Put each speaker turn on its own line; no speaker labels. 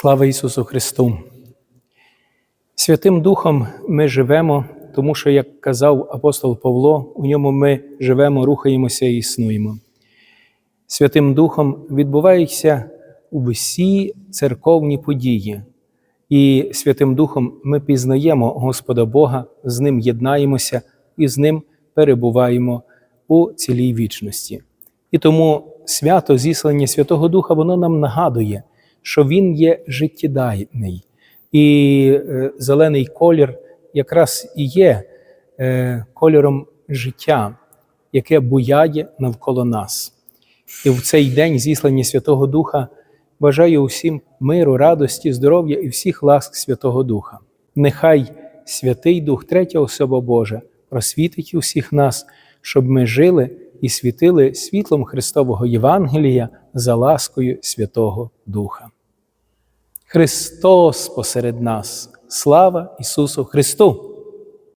Слава Ісусу Христу! Святим Духом ми живемо, тому що, як казав апостол Павло, у ньому ми живемо, рухаємося і існуємо. Святим Духом відбуваються усі церковні події, і Святим Духом ми пізнаємо Господа Бога, з Ним єднаємося і з Ним перебуваємо у цілій вічності. І тому свято зіслання Святого Духа воно нам нагадує, що Він є життєдайний. І е, зелений колір якраз і є е, кольором життя, яке буяє навколо нас. І в цей день зіслання Святого Духа бажаю усім миру, радості, здоров'я і всіх ласк Святого Духа. Нехай Святий Дух, третя особа Божа, просвітить усіх нас, щоб ми жили і світили світлом Христового Євангелія за ласкою Святого Духа. Христос посеред нас, слава Ісусу Христу!